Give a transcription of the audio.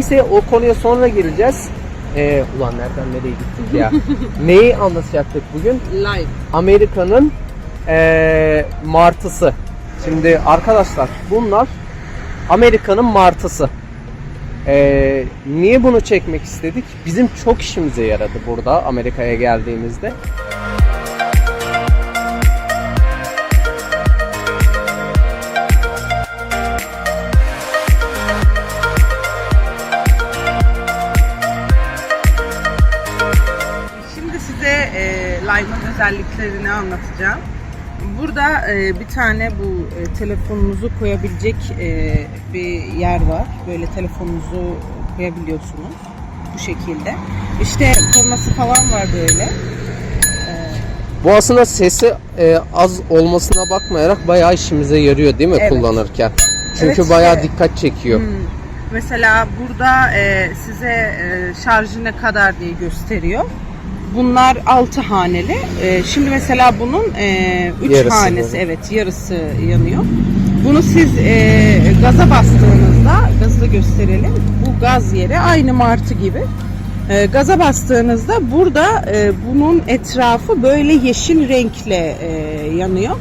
Neyse o konuya sonra gireceğiz. Ee, ulan nereden nereye gittik ya? Neyi anlatacaktık bugün? Live. Amerika'nın ee, martısı. Şimdi arkadaşlar bunlar Amerika'nın martısı. Ee, niye bunu çekmek istedik? Bizim çok işimize yaradı burada Amerika'ya geldiğimizde. Size e, Lime'ın özelliklerini anlatacağım. Burada e, bir tane bu e, telefonunuzu koyabilecek e, bir yer var. Böyle telefonunuzu koyabiliyorsunuz bu şekilde. İşte kornası falan var böyle. Bu aslında sesi e, az olmasına bakmayarak bayağı işimize yarıyor değil mi Evet. kullanırken? Çünkü Evet, bayağı işte- dikkat çekiyor. Hmm. Mesela burada e, size e, şarjı ne kadar diye gösteriyor. Bunlar 6 haneli. E, şimdi mesela bunun 3 Yarısı hanesi, böyle. evet yarısı yanıyor. Bunu siz e, gaza bastığınızda, gazı da gösterelim. Bu gaz yeri aynı martı gibi. E, gaza bastığınızda burada e, bunun etrafı böyle yeşil renkle e, yanıyor.